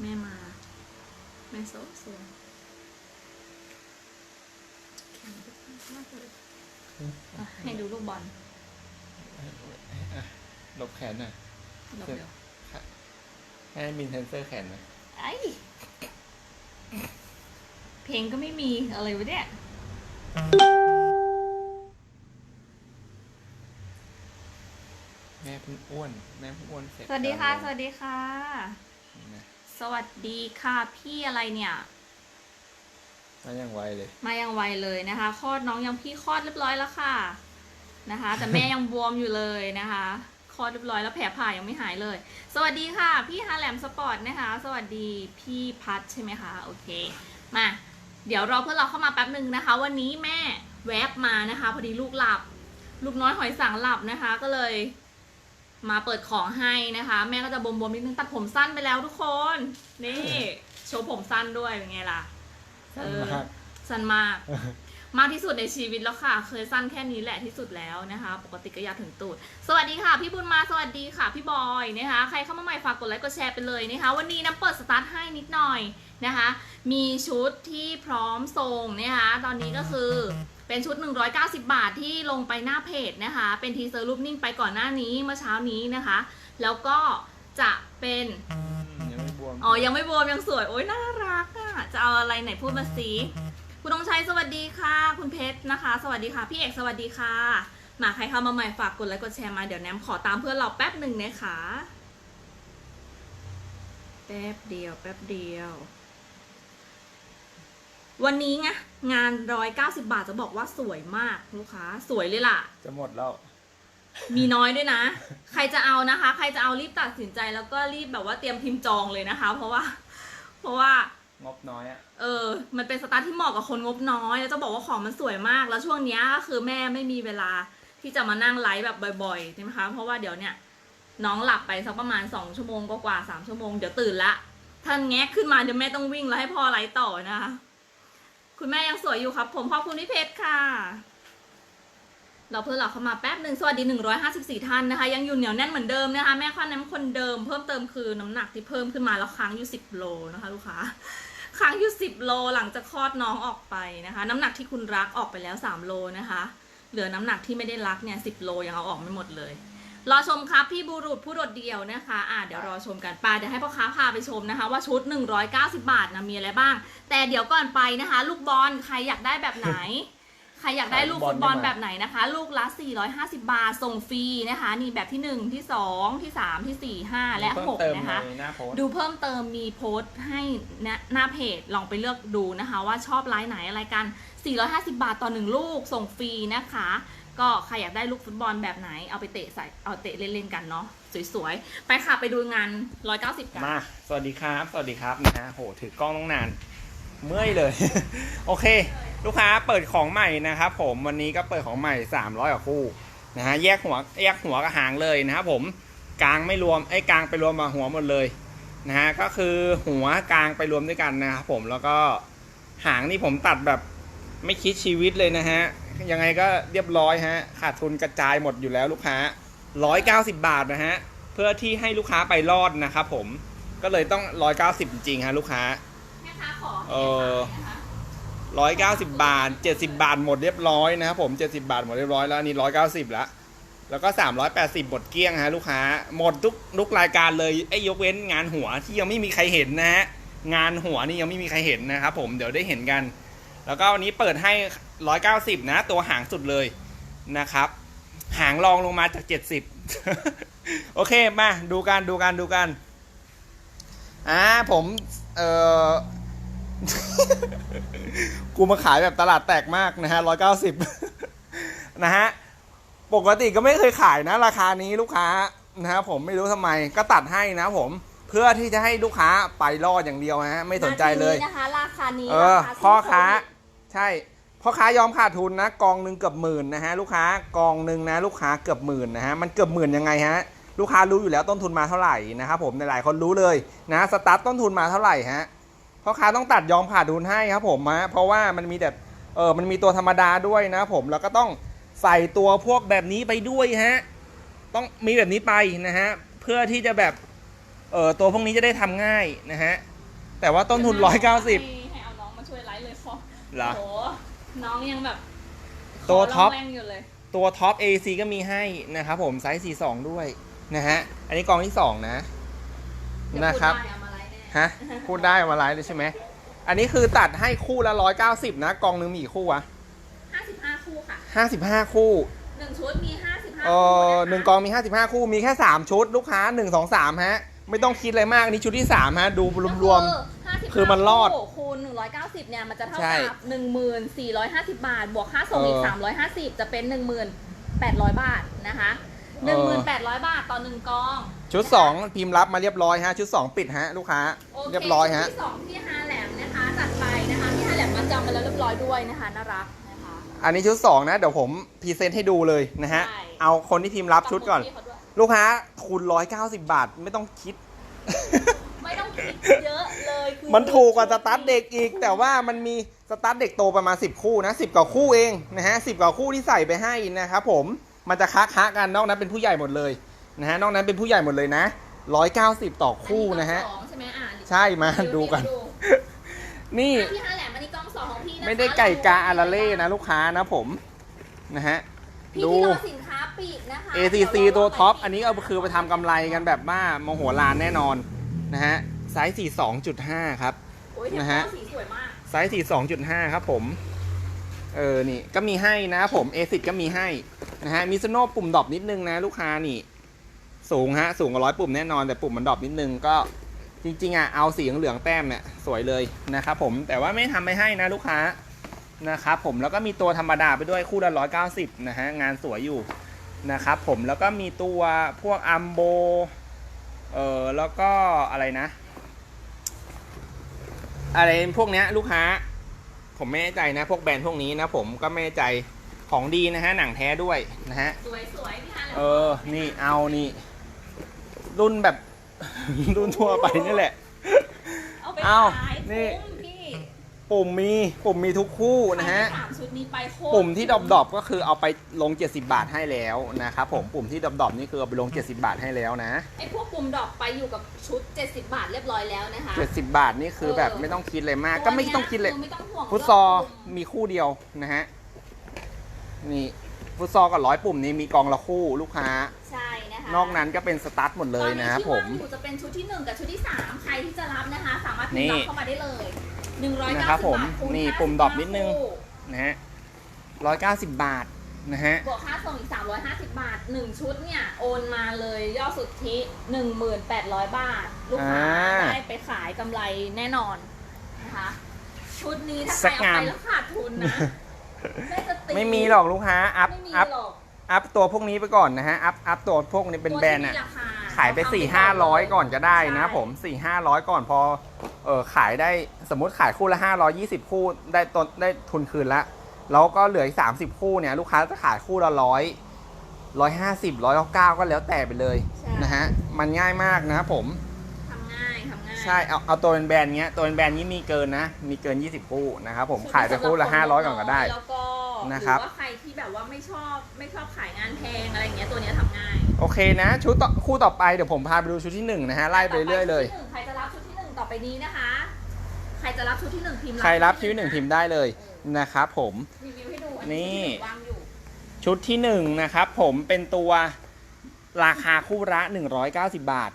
แม่มา แม่โซสวยแข็งมากเลยอะให้ดูลูกบอลหลบแขนหน่อยลบเร็วให้มินเทนเซอร์แขนหน่อยไอ้เพลงก็ไม่มีอะไรวะเนี่ยแม่เพิ่งอ้วน แม่เพิ่งอ้วนเสร็จ สวัสดีค่ะแล้วสวัสดีค่ะนะ สวัสดีค่ะพี่อะไรเนี่ย มาอย่างไวเลย มายังไวเลยนะคะคลอดน้องยังพี่คลอดเรียบร้อยแล้วค่ะนะคะ แต่แม่ยังบวมอยู่เลยนะคะคลอดเรียบร้อยแล้วแผลผ่ายังไม่หายเลย สวัสดีค่ะ พี่ฮาแลมสปอร์ตนะคะ สวัสดีพี่พัทใช่ไหมคะโอเคมาเดี๋ยวรอเพื่อนเราเข้ามาแป๊บหนึ่งนะคะ วันนี้แม่แวบมานะคะ พอดีลูกหลับ ลูกน้อยหอยสังหลับนะคะ ก็เลย มาเปิดของให้นะคะ แม่ก็จะบวมๆนิดนึงตัดผมสั้นไปแล้วทุกคน นี่โชว์ผมสั้นด้วยเป็นไงล่ะสั้นมากสั้นมาก มากที่สุดในชีวิตแล้วค่ะ เคยสั้นแค่นี้แหละที่สุดแล้วนะคะ ปกติก็ยาวถึงตูด สวัสดีค่ะ พี่บุญมาสวัสดีค่ะ พี่บอยนะคะ ใครเข้ามาใหม่ฝากกดไลค์กดแชร์ไปเลยนะคะ วันนี้น้ำเปิดสตาร์ทให้นิดหน่อยนะคะ มีชุดที่พร้อมส่งนะคะ ตอนนี้ก็คือ เป็นชุด 190 บาทที่ลงไปหน้าเพจนะคะ เป็นทีเซอร์รูปนิ่งไปก่อนหน้านี้เมื่อเช้านี้นะคะ แล้วก็จะเป็นยังไม่บวมอ๋อยังไม่บวมยังสวยโอ๊ยน่ารักอะจะเอาอะไรไหนพูดมาสิคุณธงชัยสวัสดีค่ะ คุณเพชรนะคะ สวัสดีค่ะ พี่เอกสวัสดีค่ะมาใครเข้ามาใหม่ฝากกดไลค์กดแชร์มาเดี๋ยวแนมขอตามเพื่อนเราแป๊บหนึ่งนะคะแป๊บเดียวแป๊บเดียว วันนี้ไงงานร้อยเก้าสิบาทจะบอกว่าสวยมากลูกค้า สวยเลยล่ะ จะหมดแล้ว มีน้อยด้วยนะ ใครจะเอานะคะ ใครจะเอารีบตัดสินใจแล้วก็รีบแบบว่าเตรียมพิมพ์จองเลยนะคะ เพราะว่า เพราะว่างบน้อยอะเออ มันเป็นสตาร์ทที่เหมาะกับคนงบน้อย แล้วจะบอกว่าของมันสวยมาก แล้วช่วงเนี้ยก็คือแม่ไม่มีเวลาที่จะมานั่งไลฟ์แบบบ่อยๆใช่ไหมคะ เพราะว่าเดี๋ยวเนี่ยน้องหลับไปสักประมาณสองชั่วโมงก็กว่าสามชั่วโมงเดี๋ยวตื่นละท่านแงะขึ้นมาเดี๋ยวแม่ต้องวิ่งแล้วให้พ่อไลฟ์ต่อนะคะ คุณแม่ยังสวยอยู่ครับ ผมขอบคุณพี่เพชรค่ะเราเพื่อนเราเข้ามาแป๊บหนึ่งสวัสดี 154 ท่านนะคะ ยังอยู่เหนียวแน่นเหมือนเดิมนะคะ แม่ข้าน้ำคนเดิมเพิ่มเติมคือน้ำหนักที่เพิ่มขึ้นมาแล้วค้างอยู่ 10 โลนะคะลูกค้าค้างอยู่ 10 โลหลังจากคลอดน้องออกไปนะคะ น้ำหนักที่คุณรักออกไปแล้ว 3 โลนะคะ เหลือน้ำหนักที่ไม่ได้รักเนี่ย 10 โลยังเอาออกไม่หมดเลย รอชมครับพี่บุรุษผู้โดดเดี่ยวนะคะ อ่าเดี๋ยวรอชมกันไปเดี๋ยวให้พ่อค้าพาไปชมนะคะ ว่าชุด 190 บาทนะมีอะไรบ้าง แต่เดี๋ยวก่อนไปนะคะ ลูกบอลใครอยากได้แบบไหน ใครอยากได้ลูกฟุตบอลแบบไหนนะคะ ลูกละ 450 บาทส่งฟรีนะคะนี่แบบที่ 1 ที่ 2 ที่ 3 ที่ 4 5 และเพิ่มเติม6นะคะในหน้าโพสต์ดูเพิ่มเติมมีโพสต์ให้หน้าหน้าเพจลองไปเลือกดูนะคะ ว่าชอบไลน์ไหนอะไรกัน 450 บาทต่อหนึ่งลูกส่งฟรีนะคะ ก็ใครอยากได้ลูกฟุตบอลแบบไหนเอาไปเตะใส่เอาเตะเล่นๆกันเนาะสวยๆ ไปค่ะไปดูงาน 190 กัน มา สวัสดีครับ สวัสดีครับนะฮะโหถือกล้องต้องนาน เมื่อยเลย โอเค ลูกค้าเปิดของใหม่นะครับผมวันนี้ก็เปิดของใหม่ 300กว่าคู่นะฮะแยกหัวแยกหัวกับหางเลยนะครับผมกลางไม่รวมไอ้กลางไปรวมมาหัวหมดเลยนะฮะก็คือหัวกลางไปรวมด้วยกันนะครับผมแล้วก็หางนี่ผมตัดแบบไม่คิดชีวิตเลยนะฮะ ยังไงก็เรียบร้อยฮะ ขาดทุนกระจายหมดอยู่แล้วลูกค้า 190 บาทนะฮะ เพื่อที่ให้ลูกค้าไปรอดนะครับผม ก็เลยต้อง 190 จริงๆฮะลูกค้าแม่ค้าขอเออร้อยเก้าสิบาทเจ็ดสิบาทหมดเรียบร้อยนะครับผมเจ็ดสิบาทหมดเรียบร้อยแล้วอันนี้ร้อยเก้าสิบละแล้วก็สามร้อยแปดสิบหมดเกลี้ยงฮะลูกค้า หมดทุกทุกรายการเลยไอ้ยกเว้นงานหัวที่ยังไม่มีใครเห็นนะฮะงานหัวนี่ยังไม่มีใครเห็นนะครับผมเดี๋ยวได้เห็นกัน แล้วก็วันนี้เปิดให้ ร้อยเก้าสิบนะ ตัวหางสุดเลยนะครับ หางรองลงมาจากเจ็ดสิบโอเคมาดูกันดูกันดูกันอ่าผมเอ่อกูมาขายแบบตลาดแตกมากนะฮะร้อยเก้าสิบนะฮะ ปกติก็ไม่เคยขายนะ ราคานี้ลูกค้านะฮะผมไม่รู้ทำไมก็ตัดให้นะผมเพื่อที่จะให้ลูกค้าไปรอดอย่างเดียวนะฮะไม่สนใจเลยนาทีนี้นะคะราคานี้เออราาพ่อค้าซื้โดใช่ พ่อค้ายอมขาดทุนนะกองหนึ่งเกือบหมื่นนะฮะลูกค้ากองหนึ่งนะลูกค้าเกือบหมื่นนะฮะมันเกือบหมื่นยังไงฮะลูกค้ารู้อยู่แล้วต้นทุนมาเท่าไหร่นะครับผมหลายๆคนรู้เลยนะสตาร์ทต้นทุนมาเท่าไหร่ฮะพ่อค้าต้องตัดยอมขาดทุนให้ครับผมฮะเพราะว่ามันมีแต่เออมันมีตัวธรรมดาด้วยนะผมแล้วก็ต้องใส่ตัวพวกแบบนี้ไปด้วยฮะต้องมีแบบนี้ไปนะฮะเพื่อที่จะแบบเออตัวพวกนี้จะได้ทำง่ายนะฮะแต่ว่าต้นทุนร้อยเก้าสิบให้ให้เอาน้องมาช่วยไลฟ์เลยพอเหรอโอ้โห น้องยังแบบตัวท็อปตัวท็อป AC ก็มีให้นะครับผมไซส์ 42 ด้วยนะฮะ อันนี้กองที่ 2 นะนะครับฮะ พูดได้มาไลฟ์เลยใช่ไหม อันนี้คือตัดให้คู่ละ 190 นะ กองหนึงมีกี่คู่วะ55คู่ค่ะ55 คู่ หนึ่งชุดมี55าสิเอ๋อหนึ่งกองมี 55 คู่ มีแค่ 3 ชุด ลูกค้า 1 2 3 ฮะ ไม่ต้องคิดอะไรมากนี่ชุดที่ 3 ฮะ ดูรวมๆ คือมันรอดคู่คูณ190เนี่ยมันจะเท่าใช่กับ1,450 บาท บวกค่าส่งอีก เออ 350 จะเป็น 1,800 บาทนะคะ1,800 บาทต่อหนึ่งกอง ชุด 2 พิมพ์รับมาเรียบร้อยฮะ ชุด 2 ปิดฮะ ลูกค้าเรียบร้อยฮะชุดสองที่ฮาแหลมนะคะจัดไปนะคะที่ฮาแหลมมาจำไปแล้วเรียบร้อยด้วยนะคะน่ารักนะคะ อันนี้ชุด 2 นะ เดี๋ยวผมพรีเซนต์ให้ดูเลยนะฮะเอาคนที่พิมพ์รับชุดก่อน ขบคุณพี่ร้วยลูกค้าคูณ190 บาทไม่ต้องคิด ไม่ต้องคิดเยอะเลยคือมันถูกกว่าสตาร์ทเด็กอีก แต่ว่ามันมีสตาร์ทเด็กโตประมาณ 10 คู่นะ10กว่าคู่เองนะฮะ10กว่าคู่ที่ใส่ไปให้นะครับผมมันจะค้าค้าๆกันนอกนั้นเป็นผู้ใหญ่หมดเลยนะฮะนอกนั้นเป็นผู้ใหญ่หมดเลยนะ 190 ต่อคู่นะฮะ อักล้องสองใช่ไหมอะใช่มาดูกัน นี่อะพี่ฮาแหลมอันนี้กล้องสองของพี่นะคะไม่ได้ไก่กาอาราเล่นะลูกค้านะผมนะฮะพี่ดู ที่รอสินค้าปลีกนะคะ ACC เดี๋ยตัวรท็อปไปอันนี้ก็คือไปทำกำไรกันแบบว่าโมโหลานแน่นอน นะฮะไซส์ 42.5 ครับ โอ้ยเทปนะฮะ สีสวยมากไซส์ 42.5 ครับผม เออ นี่ ก็มีให้นะผม A10 ก็มีให้ นะฮะมิซโน่ปุ่มดรอปนิดนึงนะลูกค้านี่ สูงฮะ สูงกว่าร้อยปุ่มแน่นอน แต่ปุ่มมันดรอปนิดนึงก็ จริงๆอะ เอาสีเหลืองๆแต้มเนี่ย สวยเลยนะครับผม แต่ว่าไม่ทำไม่ให้นะลูกค้า นะครับผม แล้วก็มีตัวธรรมดาไปด้วยคู่ละ190นะฮะ งานสวยอยู่นะครับผม แล้วก็มีตัวพวกอัมโบ เออแล้วก็อะไรนะ อะไรพวกเนี้ยลูกค้า ผมไม่แน่ใจนะ พวกแบรนด์พวกนี้นะผมก็ไม่แน่ใจของดีนะฮะหนังแท้ด้วยนะฮะ สวยสวยพี่ฮาแหลมเออ นี่เอานี่ รุ่นแบบ รุ่นทั่วไปนี่แหละ เอาไปเอาขายนี่ คุ้มพี่ ปุ่มมีปุ่มมีทุกคู่นะฮะใครได้สามชุดนี้ไปโคตรปุ่มที่ดรอปดรอปก็คือเอาไปลง 70 บาทให้แล้วนะครับผมปุ่มที่ดรอปดรอปนี่คือเอาไปลง 70 บาทให้แล้วนะ ไอ้พวกปุ่มดอกไปอยู่กับชุด 70 บาทเรียบร้อยแล้วนะคะ70 บาทนี่คือแบบไม่ต้องคิดเลยมาก ก็ไม่ต้องคิดเลยตัวนี้คือไม่ต้องห่วงฟุตซอลเรื่องปุ่มมีคู่เดียวนะฮะ นี่ฟุตซอลกับร้อยปุ่มนี้มีกองละคู่ลูกค้า ใช่นะคะนอกนั้นก็เป็นสตาร์ทหมดเลยนะครับผม ตอนนี้ที่ว่างอยู่จะเป็นชุดที่1กับชุดที่3ใครที่จะรับนะคะ สามารถพิมนี่พ์รับเข้ามาได้เลย 190นะครับผมบาทคูณนี่55ปุ่มดรอปนิดนึงคู่นะฮะร้อยเก้าสิบบาทนะฮะ บวกค่าส่งอีก 350 บาท 1 ชุดเนี่ย โอนมาเลยยอดสุทธิ 1,800 บาท ลูกค้าอ่าได้ไปขายกำไรแน่นอนนะคะ ชุดนี้ถ้าสัใครกเอางามไปแล้วขาดทุนนะแม่จะตีไม่มีหรอกลูกค้า อัพไม่มีอัพหรอกอัพตัวพวกนี้ไปก่อนนะฮะ อัพ อัพตัวพวกนี้เป็นแบรนด์ตัวอะที่มีราคา ขายไปเทำสี่ก่ห้าร้อยเลก่อนก็ได้นะใช่ผมสี่ห้าร้อยก่อนพอเออขายได้สมมติขายคู่ละห้าร้อยี่สิบคู่ได้ต้นได้ทุนคืนละแล้วก็เหลืออีกสามสิบคู่เนี่ยลูกค้าจะขายคู่ละร้อยร้อยห้าสิบร้อยเก้าก็แล้วแต่ไปเลยใช่ นะฮะมันง่ายมากนะครับผมทำง่ายทำง่ายใช่เอาเอาตัวเป็นแบรนด์เงี้ยตัวเป็นแบรนด์นี้มีเกินนะมีเกิน 20 คู่นะครับผมขายไปคู่ละ500ก่อนก็ได้ แล้วก็ นะครับ หรือว่าใครที่แบบว่าไม่ชอบไม่ชอบขายงานแพงอะไรอย่างเงี้ยตัวเนี้ยทำง่ายโอเคนะ ชุดต่อคู่ต่อไปเดี๋ยวผมพาไปดูชุดที่1นะฮะไล่ไปเรื่อยเลย ต่อไปชุดที่หนึ่งใครจะรับชุดที่หนึ่งต่อไปนี้นะคะ ใครจะรับชุดที่หนึ่งพิมพ์ใครรับชุดที่หนึ่งพิมพ์ได้เลยนะครับผม รีวิวให้ดูอันี่ ชุดที่หงวางอยู่ชุดที่1นะครับผมเป็นตัวราคาคู่ละ190 บาท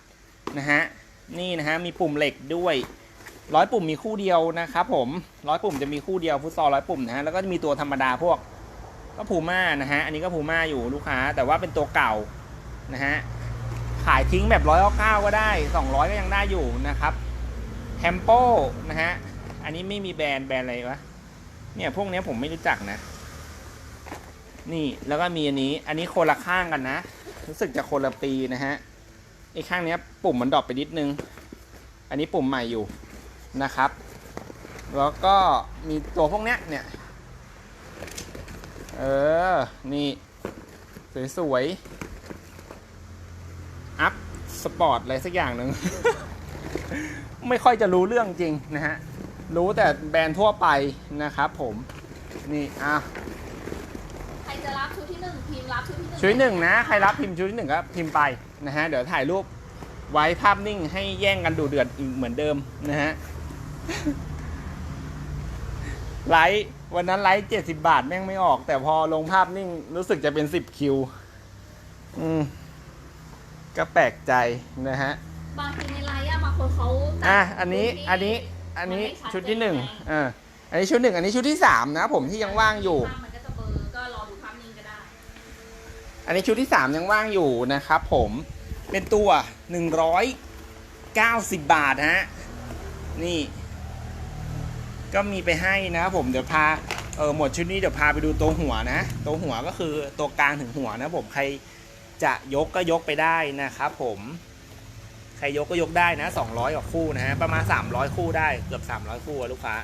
นะฮะนี่นะฮะมีปุ่มเหล็กด้วย ร้อยปุ่มมีคู่เดียวนะครับผมร้อยปุ่มจะมีคู่เดียวฟุตซอลร้อยปุ่มนะฮะแล้วก็มีตัวธรรมดาพวกก็พูม่านะฮะอันนี้ก็พูม่าอยู่ลูกค้า แต่ว่าเป็นตัวเก่านะฮะขายทิ้งแบบร้อยเก้าก็ได้ 200 ก็ยังได้อยู่นะครับแฮมโปนะฮะอันนี้ไม่มีแบรนด์แบรนด์อะไรวะเนี่ยพวกนี้ผมไม่รู้จักนะ นี่แล้วก็มีอันนี้ อันนี้คนละข้างกันนะ รู้สึกจะคนละปีนะฮะไอ้ข้างเนี้ยปุ่มมันดรอปไปนิดนึง อันนี้ปุ่มใหม่อยู่ นะครับ แล้วก็มีตัวพวกเนี้ยเนี่ย เออ นี่ สวยๆ อัพสปอร์ตอะไรสักอย่างหนึ่ง ไม่ค่อยจะรู้เรื่องจริงนะฮะ รู้แต่แบรนด์ทั่วไปนะครับผม นี่ อะใครจะรับชุดที่หนึ่งพิมพ์รับชุดที่หนึ่งชุดที่หนึ่งนะ ใครรับพิมพ์ชุดที่หนึ่งก็พิมพ์ไปนะฮะ เดี๋ยวถ่ายรูปไว้ภาพนิ่งให้แย่งกันดูเดือดอีกเหมือนเดิมนะฮะ ไลท์วันนั้นไลท์เจ็ดสิบาทแม่งไม่ออก แต่พอลงภาพนิ่งรู้สึกจะเป็นสิบคิว อืม ก็แปลกใจนะฮะ บางทีในไลน์อะบางคนเขาตัดอะอันนี้พื้ที่อันนี้ อันนี้มันไม่ชัดชุดที่หนึ่งเจนไงอ่าอันนี้ชุดหนึ่ง อันนี้ชุดที่สามนะผมที่ยังว่างอยู่ภาพมันก็จะเบลอก็รอดูภาพนิ่งก็ได้ อันนี้ชุดที่สามยังว่างอยู่นะครับผม เป็นตัวหนึ่งร้อยเก้าสิบบาทฮะ นี่ ก็มีไปให้นะครับผมเดี๋ยวพาเออหมดชุดนี้เดี๋ยวพาไปดูตัวหัวนะ ตัวหัวก็คือตัวกลางถึงหัวนะผมใครจะยกก็ยกไปได้นะครับผม ใครยกก็ยกได้นะ 200กว่าคู่นะฮะประมาณ 300 คู่ได้เกือบ 300 คู่อะลูกค้า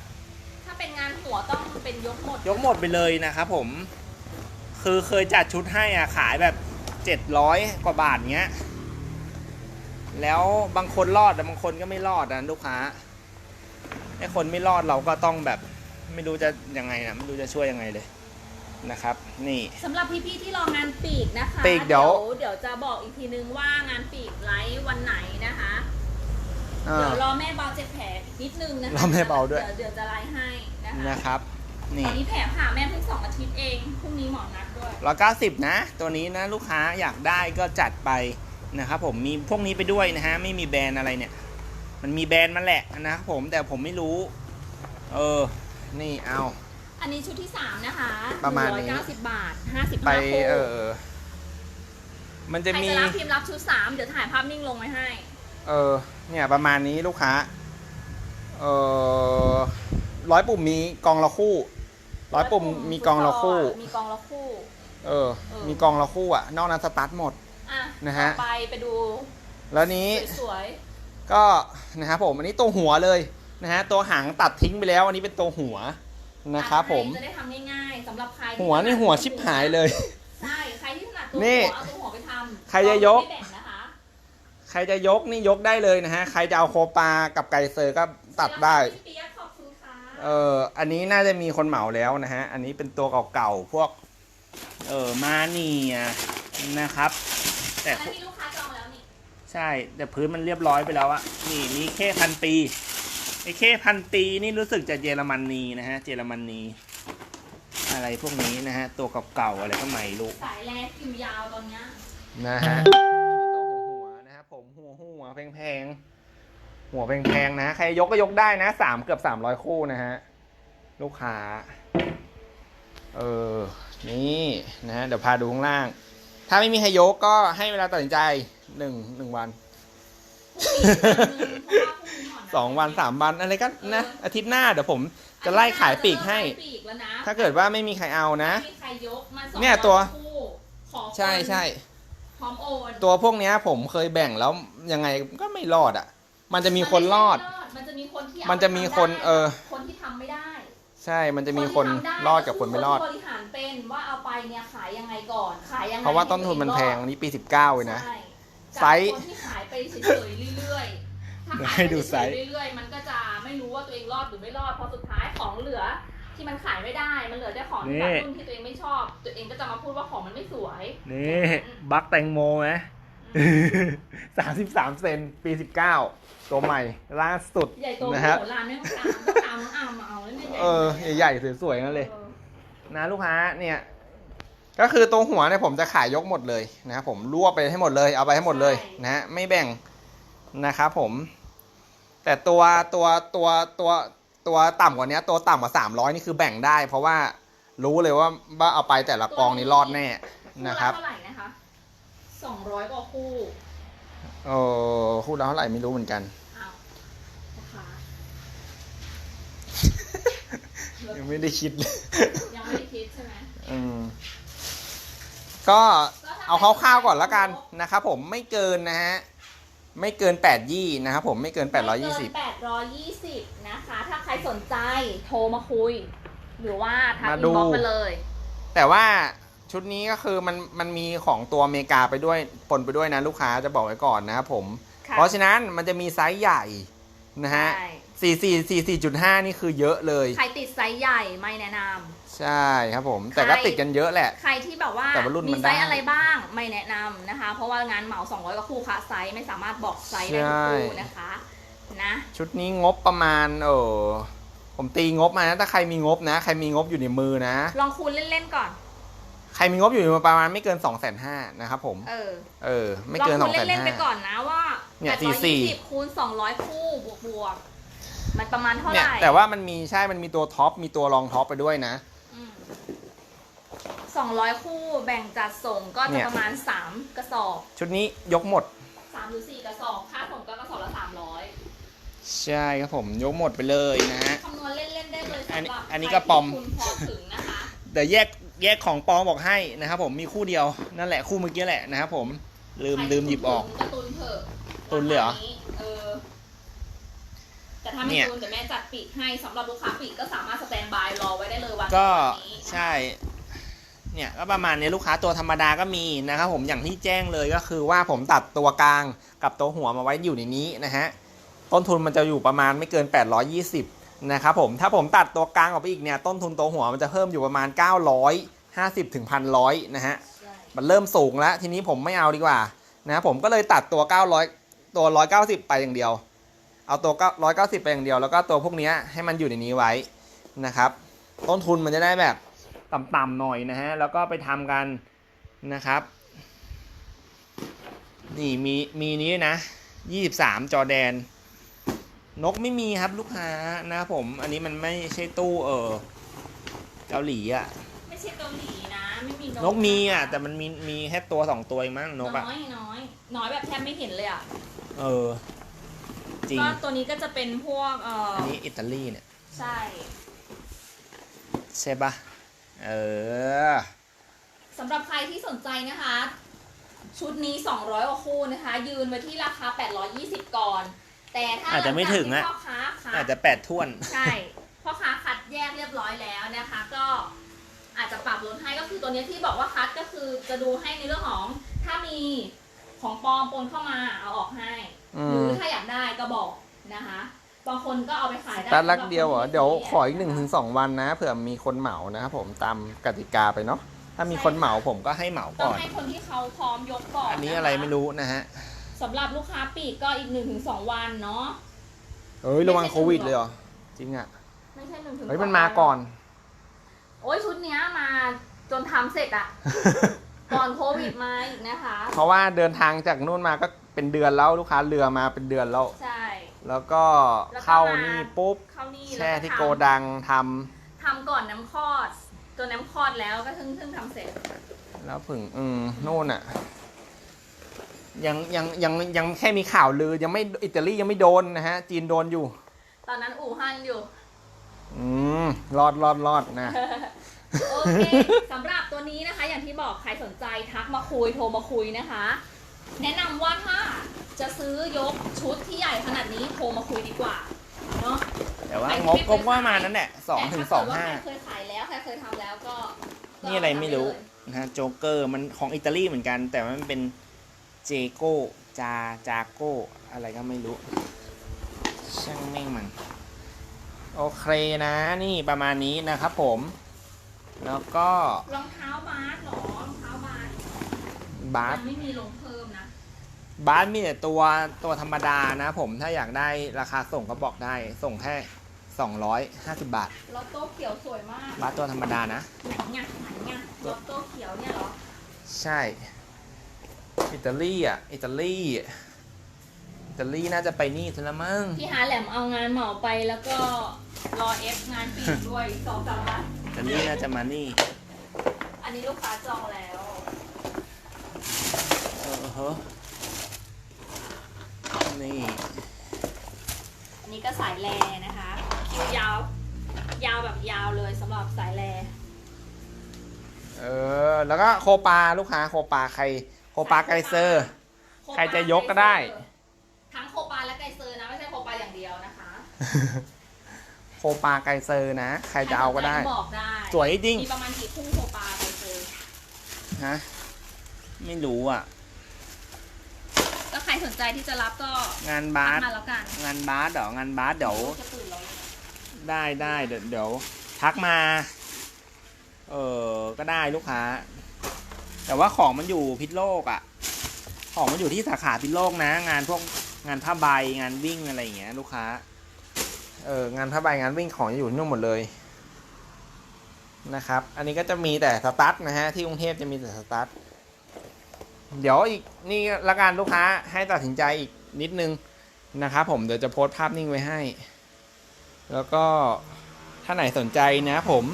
ถ้าเป็นงานหัวต้องเป็นยกหมดยกหมดไปเลยนะครับผม คือเคยจัดชุดให้อะขายแบบเจ็ดร้อยกว่าบาทเงี้ย แล้วบางคนรอดแต่บางคนก็ไม่รอดนะลูกค้า ไอ้คนไม่รอดเราก็ต้องแบบไม่รู้จะยังไงนะไม่รู้จะช่วยยังไงเลยนะครับ นี่ สำหรับพี่ๆที่รองานปีกนะคะปีกเดี๋ยว เดี๋ยวจะบอกอีกทีนึงว่างานปีกไลฟ์วันไหนนะคะ อ่า เดี๋ยวรอแม่เบาเจ็บแผลอีกนิดนึงนะคะรอแม่เบาด้วย เดี๋ยวเดี๋ยวจะไลฟ์ให้นะคะนะครับนี่ตอนนี้แผลผ่าแม่เพิ่งสองอาทิตย์เองพรุ่งนี้หมอนัดด้วย ร้อยเก้าสิบนะ ตัวนี้นะลูกค้าอยากได้ก็จัดไปนะครับผมมีพวกนี้ไปด้วยนะฮะ ไม่มีแบรนด์อะไรเนี่ย มันมีแบรนด์มันแหละนะครับผมแต่ผมไม่รู้ เออ นี่เอา อันนี้ชุดที่สามนะคะประมาณนี้เก้าสิบบาทห้าสิบไปห้าคู่เออ มันจะใครมีจะรับพิมพ์รับชุดสามเดี๋ยวถ่ายภาพนิ่งลงไว้ให้ เออ เนี่ยประมาณนี้ลูกค้า เออร้อยปุ่มมีกองละคู่ ร้อยปุ่มมีกองละคู่ มีกองละคู่ เออ เออ มีกองละคู่อะ นอกนั้นสตาร์ทหมด อะนะฮะ ต่อไปไปดูแล้วนี้ สวย ก็นะครับผมอันนี้ตัวหัวเลยนะฮะตัวหางตัดทิ้งไปแล้ว อันนี้เป็นตัวหัวๆนะครับผมจะได้ทำง่ายๆสำหรับใครที่หัวนี่หัวชิบหายเลยใช่ใครที่ถนัดตัวนี่หัวเอาตัวหัวไปทำใครจะยกไม่แบ่งนะคะใครจะยกนี่ยกได้เลยนะฮะใครจะเอาโคปากับไก่เซอร์ก็ตัดได้พี่เปียกขอบคุณค่ะเอออันนี้น่าจะมีคนเหมาแล้วนะฮะ อันนี้เป็นตัวเก่าๆพวก เออมาเนียนะครับ แต่ ใช่แต่พื้นมันเรียบร้อยไปแล้วอะนี่มีเคพันปีไอ้เคพันปีนี่รู้สึกจะเยอรมนีนะฮะเยอรมนีอะไรพวกนี้นะฮะ ตัวเก่าๆอะไรก็ไม่รู้สายแรกคิวยาวตอนเนี้ยนะฮะอันนี้ตัวหัวหัวๆนะครับผมหัวหัวแพงๆหัวแพงๆนะใครยกก็ยกได้นะสามเกือบสามร้อยคู่นะฮะลูกค้าเออนี่นะฮะเดี๋ยวพาดูข้างล่าง ถ้าไม่มีใครยกก็ให้เวลาตัดสินใจ หนึ่งหนึ่งวัน สองวันสามวันอะไรก็นะอาทิตย์หน้าเดี๋ยวผมจะไล่ขายปีกให้ปีกแล้วนะถ้าเกิดว่าไม่มีใครเอานะไม่มีใครยกมาสองเนี่ยตัวคู่ขอคนใช่ใช่พร้อมโอนตัวพวกเนี้ยผมเคยแบ่งแล้วยังไงก็ไม่รอดอะ มันจะมีคนรอด มันจะมีคนที่มันจะมีคนทำได้เออคนที่ทำไม่ได้ ใช่ มันจะมีคนที่ทำได้รอดกับคนไม่รอดคืที่บริหารเป็นว่าเอาไปเนี่ยขายยังไงก่อนขายยังไงเพราะว่าต้นทุนมันแพงอันนี้ปีสิบเก้าเลยนะใช่ ไซส์จากคนที่ขายไปเฉยๆเรื่อยๆถ้าขายให้ไปดูไซเฉส์ยๆเรื่อยๆมันก็จะไม่รู้ว่าตัวเองรอดหรือไม่รอดพอสุดท้ายของเหลือที่มันขายไม่ได้มันเหลือแต่ของที่แบบรุ่นที่ตัวเองไม่ชอบ ตัวเองก็จะมาพูดว่าของมันไม่สวยนี่บักแตงโมไหมสามสิบสามเซนปีสิบเก้าตัวใหม่ล่าสุด ใหญ่โตนะโหฮะ ฬารไม่ต้องตามต้องตามน้องอามมาเอาแล้วเนี่ยเออ ใหญ่ๆ สวยๆนั่นเลยออนะลูกค้าเนี่ย ก็คือตัวหัวเนี่ยผมจะขายยกหมดเลยนะครับผมรวบไปให้หมดเลยเอาไปให้หมดเลยนะฮะไม่แบ่งนะครับผม แต่ตัวตัวตัวตัวตัวต่ำกว่านี้ตัวต่ำกว่าสามร้อยนี่คือแบ่งได้ เพราะว่ารู้เลยว่าว่าเอาไปแต่ละกองนี่รอดแน่นะครับคู่ละเท่าไหร่นะคะสองร้อยกว่าคู่เออคู่ละเท่าไหร่ไม่รู้เหมือนกันอ้าวราคายังไม่ได้คิดเลยยังไม่ได้คิดใช่ไหมอืม ก็เอาคร่าวๆก่อนละกันนะครับผมไม่เกินนะฮะไม่เกินแปดยี่นะครับผมไม่เกินแปดร้อยยี่สิบแปดร้อยยี่สิบนะคะ ถ้าใครสนใจโทรมาคุย หรือว่าทักมาอิดูนบ็อกซ์ไปเลย แต่ว่าชุดนี้ก็คือมันมันมีของตัวอเมริกาไปด้วยปนไปด้วยนะลูกค้าจะบอกไว้ก่อนนะครับผมค่ะเพราะฉะนั้นมันจะมีไซส์ใหญ่นะฮะใช่สี่สี่สี่สี่จุดห้านี่คือเยอะเลย ใครติดไซส์ใหญ่ไม่แนะนำ ใช่ครับผม แต่ก็ใครติดกันเยอะแหละ ใครที่แบบว่าแต่ว่ารุ่นมันมีไซส์ได้ อะไรบ้างไม่แนะนำนะคะ เพราะว่างานเหมา 200กว่าคู่คะไซส์ไม่สามารถบอกไซส์ได้ทุกคู่นะคะนะชุดนี้งบประมาณ เออผมตีงบมานะถ้าใครมีงบนะ ใครมีงบอยู่ในมือนะ ลองคูณเล่นๆก่อน ใครมีงบอยู่ในมือประมาณไม่เกิน2องแสนห้านะครับผม เออเออ ไม่ลองเกินสคูองณแสนเล่นๆห้าไปก่อนนะว่าเนี่ย820 44คูณ200 คู่บวกบวกๆมันประมาณเท่าไหเนี่ยร่แต่ว่ามันมีใช่มันมีตัวท็อปมีตัวรองท็อปไปด้วยนะอืม 200 คู่แบ่งจัดส่งก็เนี่จะย ประมาณ 3 กระสอบชุดนี้ยกหมด 3หรือ4กระสอบ ค่าส่งก็กระสอบละ 300ใช่ครับผมยกหมดไปเลยนะฮะ คำนวณเล่น ๆ ได้เลยอันนี้สำหรับอันนี้ใครกระป๋อมที่คุณพอถึงนะคะเดี๋ยวแยกแยกของปลอมบอกให้นะครับผมมีคู่เดียวนั่นแหละคู่เมื่อกี้แหละนะครับผมลืมใครลืมหยิบออกกระตุนเถอะตุนเลยเหรอาคานี้เออแต่ถ้าไม่เนี่ย ตุนแต่แม่จัดปีกให้สำหรับลูกค้าปีกก็สามารถสแตนบายรอไว้ได้เลยวันก็วันนี้ ใช่ เนี่ยก็ประมาณนี้ลูกค้าตัวธรรมดาก็มีนะครับผมอย่างที่แจ้งเลยก็คือว่าผมตัดตัวกลางกับตัวหัวมาไว้อยู่ในนี้นะฮะต้นทุนมันจะอยู่ประมาณไม่เกิน 820นะครับผมถ้าผมตัดตัวกลางออกไปอีกเนี่ยต้นทุนตัวหัวมันจะเพิ่มอยู่ประมาณ 950ถึง1,100นะฮะมันเริ่มสูงแล้ว ทีนี้ผมไม่เอาดีกว่านะผมก็เลยตัดตัว 900 ตัว 190 ไปอย่างเดียว เอาตัว 190 ไปอย่างเดียว แล้วก็ตัวพวกเนี้ยให้มันอยู่ในนี้ไว้นะครับ ต้นทุนมันจะได้แบบ ต่ำๆหน่อยนะฮะแล้วก็ไปทำกันนะครับ นี่มีมีนี้ด้วยนะ23จอแดน นกไม่มีครับลูกค้านะครับผม อันนี้มันไม่ใช่ตู้เออเกาหลีอะไม่ใช่เกาหลีนะไม่มีนกมีอะ แต่มันมีมีแค่ตัวสองตัวเองมั้งนกอะน้อยน้อยน้อยแบบแทบไม่เห็นเลยอะเออ จริงก็ตัวนี้ก็จะเป็นพวกเอออันนี้อิตาลีเนี่ย ใช่ ใช่ปะ เออสำหรับใครที่สนใจนะคะ ชุดนี้ 200กว่าคู่นะคะ ยืนไว้ที่ราคา 820 ก่อน แต่ถ้าอาจจะไม่ถึงอะหลัจากที่พ่อค้าคัดอาจจะแปดท่วน ใช่พ่อค้าคัดแยกเรียบร้อยแล้วนะคะ ก็อาจจะปรับลดให้ก็คือตัวนี้ที่บอกว่าคัดก็คือจะดูให้ในเรื่องของถ้ามีของปลอมปนเข้ามาเอาออกให้ อืหรือมถ้าอยากได้ก็บอกนะคะ บางคนก็เอาไปขายได้ตัดลักเดียวเหรอสำบคนที่เดี๋ยวขออีกซื้หนึ่งถึงสองวันนะ เผื่อมีคนเหมานะครับผมตามกติกาไปเนาะ ถ้ามีคนเหมาผมก็ให้เหมาต้อก่งอน ให้คนที่เขาพร้อมยกก่อนอันนี้คอะไรไม่รู้นะฮะ สำหรับลูกค้าปีกก็อีกหนึ่งถึงสองวันเนาะ เอ้ยระวังโควิดเลยเหรอ จริงอะ ไม่ใช่หนึ่งถึงเฮ้ยสองมันมาก่อน โอ้ยชุดเนี้ยมาจนทำเสร็จอะ ก่อนโควิดมาอีกนะคะ เพราะว่าเดินทางจากนู่นมาก็เป็นเดือนแล้วลูกค้าเรือมาเป็นเดือนแล้ว ใช่ แล้วก็แล้วก็เข้ามานี่ปุ๊บ เข้านี่แช่ล้วที่ทำโกดังทำทำก่อนน้ำคลอดตัวน้ำคลอดแล้วก็เพิ่งเพิ่งทำเสร็จ แล้วผึ่งอืมนู่นอะ ยังยังยังยังแค่มีข่าวลือ ยังไม่อิตาลียังไม่โดนนะฮะ จีนโดนอยู่ ตอนนั้นอู่ฮั่นอยู่ อืมรอดรอดรอดนะ โอเค สำหรับตัวนี้นะคะ อย่างที่บอกใครสนใจทักมาคุยโทรมาคุยนะคะ แนะนำว่าถ้าจะซื้อยกชุดที่ใหญ่ขนาดนี้โทรมาคุยดีกว่าเนาะ แต่ว่าไม่งบไม่งบก็ประมาณนั้นแหละสองถึงสองห้า แต่ถ้เกิดว่าใครเคยขายแล้วใครเคยทำแล้วก็ก็นี่อะไรไม่รู้ ทำด้เลยนะฮะโจ๊กเกอร์มันของอิตาลีเหมือนกัน แต่ว่ามันเป็นเจโก้จาจาก้อะไรก็ไม่รู้ ช่างแม่งมัน โอเคนะนี่ประมาณนี้นะครับผม แล้วก็รองเท้าบาสเหรอรองเท้าบาสบาส ยังไม่มีลงเพิ่มนะ บาสมีแต่ตัวตัวธรรมดานะผมถ้าอยากได้ราคาส่งก็บอกได้ ส่งแค่ 250 บาทลอตโต้เขียวสวยมากบาสตัวธรรมดานะไหนไงไหนไงลอตโต้เขียวเนี่ยเหรอ ใช่ อิตาลีอะ อิตาลีอิตาลีน่าจะไปนี่ซะละมั้ง พี่ฮาแหลมเอางานเหมาไปแล้วก็รอเอฟงานปีกด้วยอีกสองสามวันอิตาลีน่าจะมานี่ อันนี้ลูกค้าจองแล้ว เออฮะ นี่อันนี้ก็สายแลนะคะ คิวยาว ยาวแบบยาวเลยสำหรับสายแลเออแล้วก็โคปาลูกค้าโคปาใคร โคปาไกเซอร์โคปาใครจะยกก็ได้ ทั้งโคปาและไกเซอร์นะ ไม่ใช่โคปาอย่างเดียวนะคะ โคปาไกเซอร์นะ ใครจะเอาก็ได้ใครสนใจบอกได้สวยจริงมีประมาณกี่คู่โคปาไกเซอร์ฮะไม่รู้อะก็ใคร สนใจที่จะรับก็งานทับากสมาแล้วกันงานบาสเดี๋ยวงานบาสเดี๋ยวลูกจะตื่นแล้วได้ได้เดี๋ยวเดี๋ยวทักมา เออก็ได้ลูกค้า แต่ว่าของมันอยู่พิษโลกอะ่ะ ของมันอยู่ที่สาขาพิษโลกนะ งานพวกงานผ้าใบงานวิ่งอะไรอย่างเงี้ย ลูกค้า เอองานผ้าใบงานวิ่งของจะอยู่ที่นู่นหมดเลยนะครับ อันนี้ก็จะมีแต่สตาร์ทนะฮะที่กรุงเทพจะมีแต่สตาร์ท เดี๋ยวอีกนี่ละกันลูกค้าให้ตัดสินใจอีกนิดนึงนะครับผมเดี๋ยวจะโพสต์ภาพนิ่งไว้ให้ แล้วก็ถ้าไหนสนใจนะผม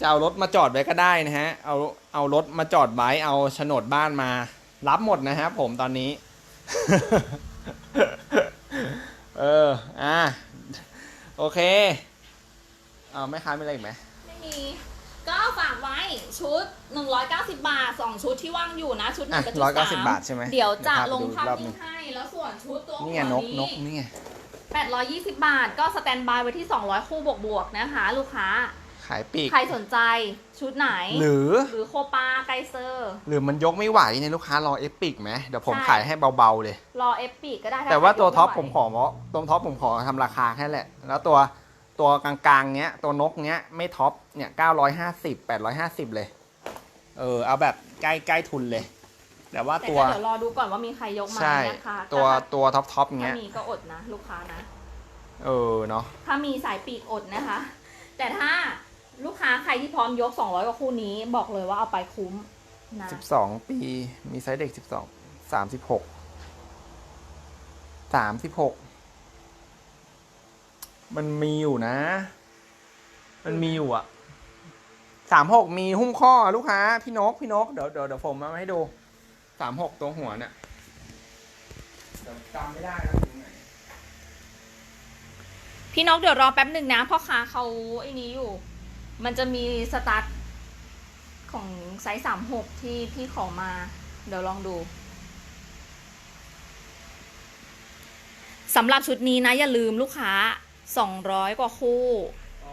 จะเอารถมาจอดไว้ก็ได้นะฮะ เอาเอารถมาจอดไว้เอาโฉนดบ้านมา รับหมดนะฮะผมตอนนี้ เออ อะ โอเค เอาไม่ค้ามีอะไรอีกไหม ฝากไว้ชุด 190 บาท 2 ชุดที่ว่างอยู่นะ ชุดหนึ่อะงกับชุดร้อยเก้าสาสิบมบาทใช่ไหมเดี๋ยวจะเดี๋ยวลงพาภาพไปดูอีกรอบหนึ่งนิ่งให้ แล้วส่วนชุดตัวนี่ไงนกนกนี่ไง820 บาท ก็สแตนบายไว้ที่ 200 คู่บวกๆนะคะ ลูกค้า ขายปีก ใครสนใจชุดไหน หรือ หรือโคปาไกเซอร์ หรือมันยกไม่ไหวเนี่ยลูกค้ารอเอปิกไหมเดี๋ยวผมใช่ ขายให้เบาๆเลย รอเอฟปีก็ได้ถ้แต่ว่าใครตัวยกท็อปไหผมขอเพราะตัวท็อปผมขอทำราคาแค่แหละ แล้วตัว ตัวกลางๆเนี้ย ตัวนกเนี้ยไม่ท็อปเนี่ยเก้าร้อยห้าสิบแปดร้อยห้าสิบเลย เออ เอาแบบใกล้ใกล้ทุนเลย แต่ว่าแต่ตัว ก็เดี๋ยวรอดูก่อนว่ามีใครยกมาใช่ นะคะตัวถ้าตัวท็อปท็อปถ้าเงี้ยมีก็อดนะ ลูกค้านะ เออเนาะ ถ้ามีสายปีกอดนะคะ แต่ถ้าลูกค้าใครที่พร้อมยก 200กว่าคู่นี้ บอกเลยว่าเอาไปคุ้มนะสิบสองปีมีไซส์เด็กสิบสองสามสิบหกสามสิบหก มันมีอยู่นะ มันมีอยู่อะสามหกมีหุ้มข้อลูกค้า พี่นกพี่นกเดี๋ยวเดี๋ยวเดี๋ยวผมมาให้ดูสามหกตัวหัวเนี่ยจำไม่ได้แล้วพี่นกเดี๋ยวรอแป๊บหนึ่งนะพ่อค้าเขาไอ้นี้อยู่ มันจะมีสตาร์ทของไซส์สามหกที่พี่ขอมา เดี๋ยวลองดูสำหรับชุดนี้นะอย่าลืมลูกค้า 200 กว่าคู่ โอ้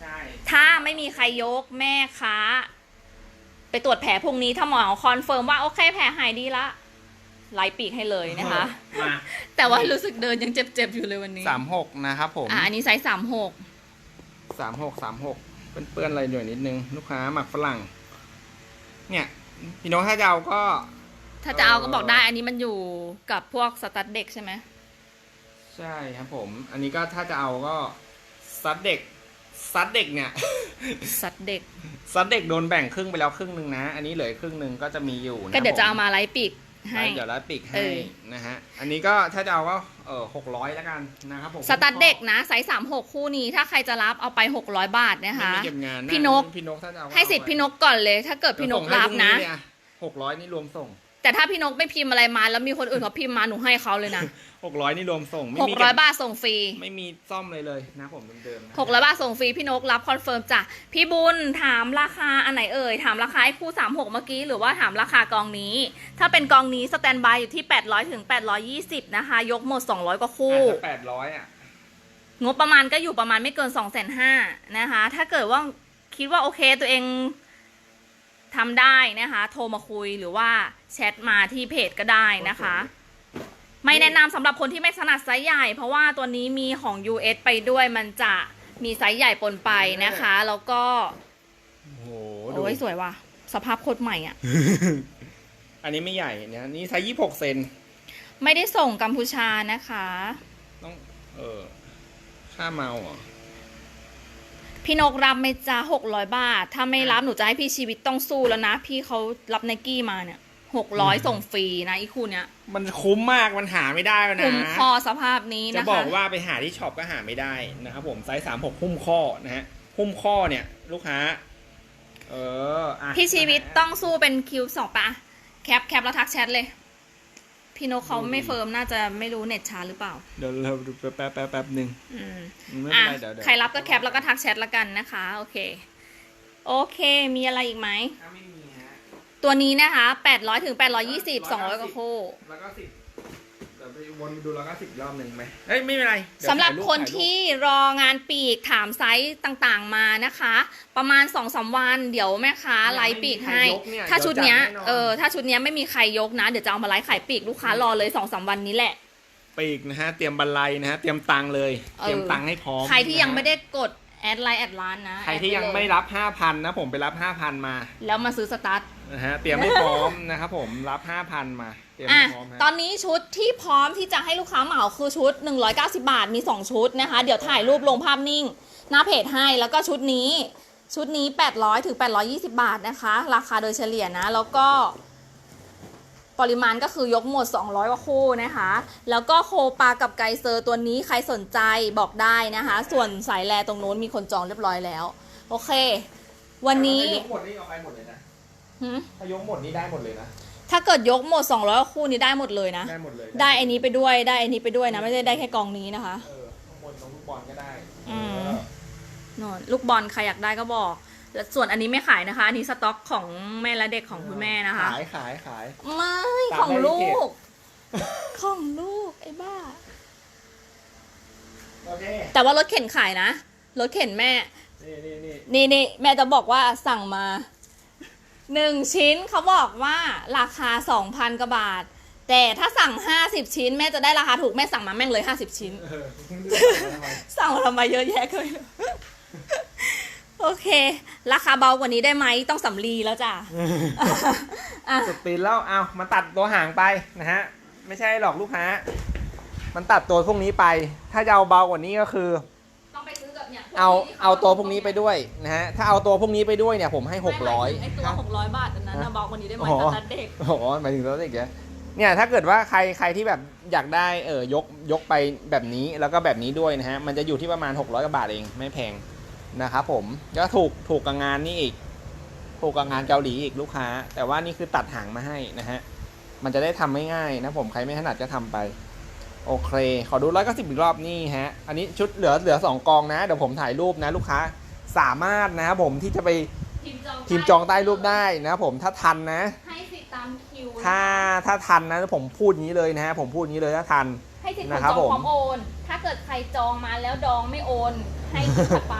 ใช่ถ้าไม่มีใครยกแม่ค้า ไปตรวจแผลพรุ่งนี้ถ้าหมอคอนเฟิร์มว่าโอเคแผลหายดีละไล่ปีกให้เลยนะคะ มาแต่ว่ารู้สึกเดินยังเจ็บๆอยู่เลยวันนี้สามหกนะครับผมอะอันนี้ไซส์สามหกสามหกสามหกเปื้อนๆอะไรหน่อยนิดนึง ลูกค้าหมักฝรั่ง เนี่ยพี่น้องถ้าจะเอาก็ ถ้าจะเอาเอ่อก็บอกได้อันนี้มันอยู่กับพวกสตัดเด็กใช่ไหม ใช่ครับผม อันนี้ก็ถ้าจะเอาก็ซัดเด็กซัดเด็กเนี่ย สัตเด็ก ซัดเด็กโดนแบ่งครึ่งไปแล้วครึ่งหนึ่งนะ อันนี้เหลืออกครึ่งหนึ่งก็จะมีอยู่นะก็เดี๋ยวจะเอาผมาไล่ปีกให้ เดี๋ยวรัดปีกเอให้อ นะฮะ อันนี้ก็ถ้าจะเอาก็เออหกร้อยแล้วกันนะครับผมสตัดเด็กนะไซส์สามหกคู่นี้ ถ้าใครจะรับเอาไปหกร้อยบาทนะคะไม่มีเก็บงานพี่นก พี่นกถ้าจะเอาให้สิทธิ์พี่นกก่อนเลย ถ้าเกิดพี่นกรับนะ หกร้อยนี่รวมส่ง แต่ถ้าพี่นกไม่พิมพ์อะไรมา แล้วมีคนอื่นเขาพิมพ์มาหนูให้เขาเลยนะหกร้อยนี่รวมส่งไม่หกมีร้อยเก็บาทส่งฟรีไม่มีซ่อมเลยเลยนะผมเดิมๆนะหกร้อยบาทส่งฟรีพี่นกรับคอนเฟิร์มจ้ะพี่บุญถามราคาอันไหนเอ่ยถามราคาให้คู่สามหกเมื่อกี้หรือว่าถามราคากองนี้ ถ้าเป็นกองนี้สแตนบายอยู่ที่800ถึง820นะคะ ยกหมด200กว่าคู่ แปดร้อยอะงบประมาณก็อยู่ประมาณไม่เกิน2 5 0 0 0นะคะ ถ้าเกิดว่าคิดว่าโอเคตัวเองทำได้นะคะ โทรมาคุยหรือว่า แชทมาที่เพจก็ได้นะคะ ไม่แนะนำสำหรับคนที่ไม่ถนัดไซส์ใหญ่ เพราะว่าตัวนี้มีของ US ไปด้วยมันจะมีไซส์ใหญ่ปนไปนะคะ แล้วก็โอ้โหดูโอ้ยสวยว่ะ สภาพโคตรใหม่อะ อันนี้ไม่ใหญ่เนี่ยนี่ไซส์ยี่หกเซนไม่ได้ส่งกัมพูชานะคะ ต้องเออค่าเมาเหรอพี่นกรับไหม่จ้าหกร้อยบาท ถ้าไม่รับหนูจะให้พี่ชีวิตต้องสู้แล้วนะ พี่เขารับไนกี้มาเนี่ย หกร้อยส่งฟรีนะอีคู่เนี้ยมันคุ้มมากมันหาไม่ได้แล้วนะคุ้มคอสภาพนี้จะนะคะบอกว่าไปหาที่ช็อปก็หาไม่ได้นะครับผมไซส์สามหกหุ้มข้อนะฮะหุ้มข้อเนี่ย ลูกค้า เอออะพี่ชีวิตต้องสู้เป็นคิวสองปะแคปแคปแล้วทักแชทเลย พี่นกเขาไม่เฟิร์มน่าจะไม่รู้เน็ตช้าหรือเปล่า เดี๋ยวเราดูแป๊บแป๊บแป๊บแป๊บหนึ่งอืมไม่อะเป็นไรเดี๋ยวเดี๋ยวใครรับก็แคปแล้วก็ทักแชทละกันนะคะ โอเค โอเค มีอะไรอีกไหมถ้าไม่มีฮะ ตัวนี้นะคะ800ถึง820 200กว่าคู่ แล้วก็สิบดี๋ยวไปวนดูร้อยเก้าสิบรอบหนึ่งไหมเอ้ยไม่เป็นไรเดี๋ยวสำหรับถ่ายคนถ่ายรูป ที่รองานปีกถามไซส์ต่างๆมานะคะ ประมาณ2อสวันเดี๋ยวแม่ค้าไลฟ์ปีกให้ถ้าชุดเนี้ยเออถ้าชุดเนี้ยไม่มีใครยกนะ เดี๋ยวจะเอามาไลฟ์ขายปีกลูกค้ารอเลย2อสวันนี้แหละ ปีกนะฮะ เตรียมบันไลนะฮะ เตรียมตังค์เลย เออ เตรียมตังค์ให้พร้อมใครที่ยังนะฮะไม่ได้กด แอดไลน์แอดไลน์นะใครที่ยังแอดปเลไม่รับห้าพันนะผมไปรับห้าพันมาแล้วมาซื้อสตาร์ทนะฮะเตรียมให้พร้อมนะครับผมรับห้าพันมาเตรียมอะให้พร้อมฮะ ตอนนี้ชุดที่พร้อมที่จะให้ลูกค้าเหมาคือชุด 190 บาทมี 2 ชุดนะคะ เดี๋ยวถ่ายรูปลงภาพนิ่ง หน้าเพจให้แล้วก็ชุดนี้ ชุดนี้ 800 ถึง 820 บาทนะคะ ราคาโดยเฉลี่ยนะ แล้วก็ ปริมาณก็คือยกหมด 200กว่าคู่นะคะ แล้วก็โคปากับไกเซอร์ตัวนี้ใครสนใจบอกได้นะคะ ส่วนสายแลตรงโน้นมีคนจองเรียบร้อยแล้ว โอเค วันนี้ถ้ายกหมดนี่เอาไปหมดเลยนะหืมถ้ายกหมดนี่ได้หมดเลยนะ ถ้าเกิดยกหมด 200กว่าคู่นี้ได้หมดเลยนะ ได้หมดเลยได้อันนี้ไปด้วยได้อันนี้ไปด้วยนะ ไม่ได้ได้แค่กองนี้นะคะ เออข้างบนตรงลูกบอลก็ได้อืมเออนนลูกบอลใครอยากได้ก็บอก แล้วส่วนอันนี้ไม่ขายนะคะ อันนี้สต็อกของแม่และเด็กของคุณแม่นะคะ ขายขายขาย ไม่ตามของได้ที่ลูเพจกของลูก ไอ้บ้า โอเค แต่ว่ารถเข็นขายนะ รถเข็นแม่ นี่นี่นี่นี่นี่แม่จะบอกว่าสั่งมาหนึ่งชิ้นเขาบอกว่าราคาสองพันกว่าบาท แต่ถ้าสั่งห้าสิบชิ้น แม่จะได้ราคาถูกแม่สั่งมาแม่งเลยห้าสิบชิ้น เออเพิ่งเลือกมาทำไมสั่งมาทำไมเยอะแยะเลย โอเค ราคาเบากว่านี้ได้ไหมต้องสำลีแล้วจ้ะอะสุดตีนแล้วเอามันตัดตัวหางไปนะฮะ ไม่ใช่หรอกลูกค้า มันตัดตัวพวกนี้ไป ถ้าจะเอาเบากว่านี้ก็คือ ต้องไปซื้อกับเนี่ยพวกเอาที่ขเอาตัวพวกนี้ไปด้วยนะฮะ ถ้าเอาตัวพวกนี้ไปด้วยเนี่ยผมให้หกร้อยไอตัวหกร้อยบาทอันนั้นนะเบากว่านี้ได้ไหมอ๋อ ตอนเด็ก โอ้โหหมายถึงตัวเด็กเนี่ยเนี่ยถ้าเกิดว่าใครใครที่แบบอยากได้เออยกยกไปแบบนี้แล้วก็แบบนี้ด้วยนะฮะ มันจะอยู่ที่ประมาณ 600กว่าบาทเองไม่แพง นะครับผมก็ถูกถูกกับงานนี่อีก ถูกกับงานเกาหลีอีกลูกค้า แต่ว่านี่คือตัดหางมาให้นะฮะ มันจะได้ทำง่ายๆนะผมใครไม่ถนัดก็ทำไป โอเค ขอดูร้อยเก้าสิบอีกรอบนี่ฮะ อันนี้ชุดเหลือเหลือสองกองนะ เดี๋ยวผมถ่ายรูปนะลูกค้าสามารถนะครับผมที่จะไปทีมจองทีมจองใต้รูปได้นะครับผมถ้าทันนะให้สิทธิ์ตามคิวถ้าถ้าทันนะผมพูดอย่างนี้เลยนะฮะผมพูดอย่างนี้เลยถ้าทันให้สิทธิ์นะครับจองพร้อผมมโอน ถ้าเกิดใครจองมาแล้วดองไม่โอน ให้สิทธิ์ถัดไป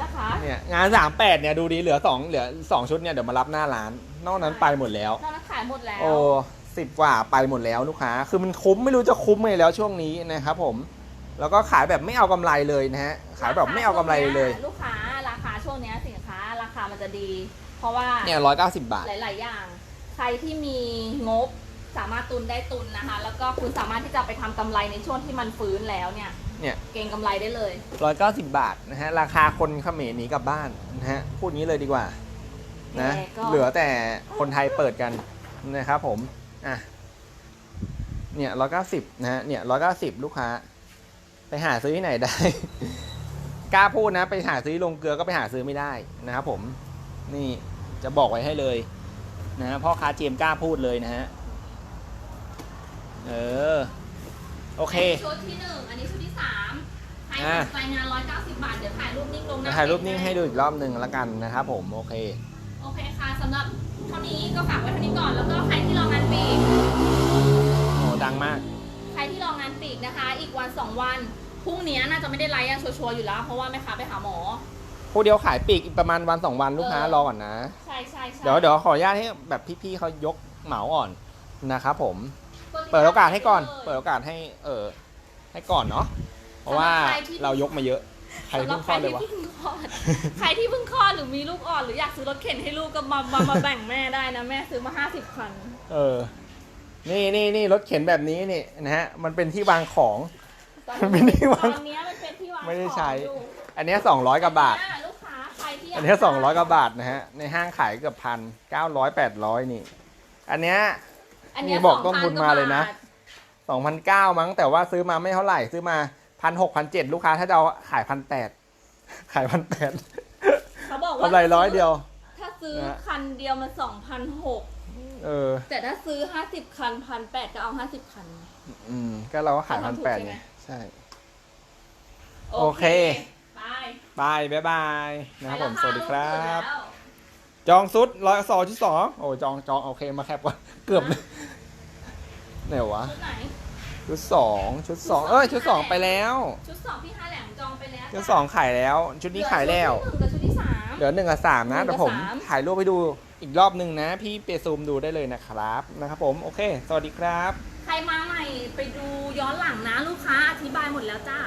นะคะเนี่ยงานสามแปดเนี่ยดูดีเหลือสองเหลือสองชุดเนี่ยเดี๋ยวมารับหน้าร้าน นอกนั้นไปหมดแล้ว นอกนั้นขายหมดแล้ว โอ้สิบกว่าไปหมดแล้วลูกค้า คือมันคุ้มไม่รู้จะคุ้มไงแล้วช่วงนี้นะครับผม แล้วก็ขายแบบไม่เอากำไรเลยนะฮะ ขายแบบไม่เอากำไรเลย ลูกค้าราคาช่วงเนี้ยสินค้าราคามันจะดี เพราะว่าเนี่ยร้อยเก้าสิบบาท หลาย ๆ อย่าง ใครที่มีงบสามารถตุนได้ตุนนะคะ แล้วก็คุณสามารถที่จะไปทำกำไรในช่วงที่มันฟื้นแล้วเนี่ย เนี่ยเก่งกำไรได้เลยร้อยเก้าสิบบาทนะฮะ ราคาคนเขมรหนีกลับบ้านนะฮะ พูดงี้เลยดีกว่า นะ แต่ก็เหลือแต่คนไทยเปิดกันนะครับผม อะ เนี่ยร้อยเก้าสิบนะฮะ เนี่ยร้อยเก้าสิบลูกค้า ไปหาซื้อที่ไหนได้ กล้าพูดนะ ไปหาซื้อลงเกลือก็ไปหาซื้อไม่ได้นะครับผม นี่จะบอกไว้ให้เลยนะฮะพ่อค้าเจมส์กล้าพูดเลยนะฮะ เออ โอเค ชุดที่หนึ่งอันนี้ชุดที่สามใครอะสนใจงานร้อยเก้าสิบบาท เดี๋ยวถ่ายรูปนิ่งลงหเดี๋ยน้าวถ่ายรูปนิ่งให้ดูอีกรอบหนึ่งละกันนะครับผม โอเค โอเคค่ะสำหรับเท่านี้ก็ฝากไว้เท่านี้ก่อน แล้วก็ใครที่รองานปีก โอ้ดังมาก ใครที่รองานปีกนะคะ อีกวันสองวัน พรุ่งนี้น่าจะไม่ได้ไลฟ์ยังชัวร์ๆอยู่แล้ว เพราะว่าแม่ค้าไปหาหมอ ผู้เดียวขายปีกอีกประมาณวันสองวันลูกค้าเออรอก่อนนะ ใช่ใช่ใช่เดี๋ยวเดี๋ยวขออนุญาตให้แบบพี่ๆเขายกเหมาอ่อนนะครับผม เปิดโอกาสให้ก่อน เปิดโอกาสให้เออให้ก่อนเนาะเพราะว่าเรายกมาเยอะ ใครสำหรัเพิ่งคลอดเลยวะใครที่เพิ่งคลอด ใครที่เพิ่งคลอดหรือมีลูกอ่อนหรืออยากซื้อรถเข็นให้ลูกก็มามามาแบ่งแม่ได้นะ แม่ซื้อมาห้าสิบคัน เออ นี่นี่นี่รถเข็นแบบนี้นี่นะฮะ มันเป็นที่วางของตอนมันเป็นที่วาง ตอนเนี้ยมันเป็นที่วางไม่ได้ใช้ ของอยู่อันเนี้สองร้อยกว่าบาท อ่ลูกค้าใครที่ยากอันเนี้สองร้อยกว่าบาทนะฮะ ในห้างขายเกือบพันเก้าร้อยแปดร้อยนี่ อันเนี้ย อันเนี้ยนี่บอก2,000ต้นทุนมาเลยนะกว่บทสองพันเก้ามั้งแต่ว่าซื้อมาไม่เท่าไหร่ซื้อมาพันหกพันเจ็ดลูกค้าถ้าจะเอาขายพันแปดขายพันแปดเขาบอกว่ากำไรร้อยเดียว ถ้าซื้อนะคันเดียวมันสองพันหกเออ แต่ถ้าซื้อห้าสิบคันพันแปดก็เอาห้าสิบคัน อืม ก็เราก็ขายเขาพันทำถูกแปดใช่ไหมไงใช่ โอเคไปบายบายบาย นะครับผมไปสแล้วัสดีครับลูกตื่นแล้ว จองซุดร้อยสองชุดสองโอ้จองจองโอเคมาแคปก่อนเกือบเลยไหนวะ ชุดไหน ชุดสองชุดสองเอ้ยชุดสองไปแล้ว ชุดสองพี่ฮาแหลมจองไปแล้วชุดสองขายแล้ว ชุดนี้ขายแล้ว เหลือชุดที่หนึ่งกับชุดที่สามเหลือหนึ่งกับสามนะหนึ่งกับเดี๋ยวผมสามถ่ายรูปไปดูอีกรอบหนึ่งนะ พี่เปซูมดูได้เลยนะครับนะครับผมโอเค สวัสดีครับ ใครมาใหม่ไปดูย้อนหลังนะลูกค้าอธิบายหมดแล้วจ้า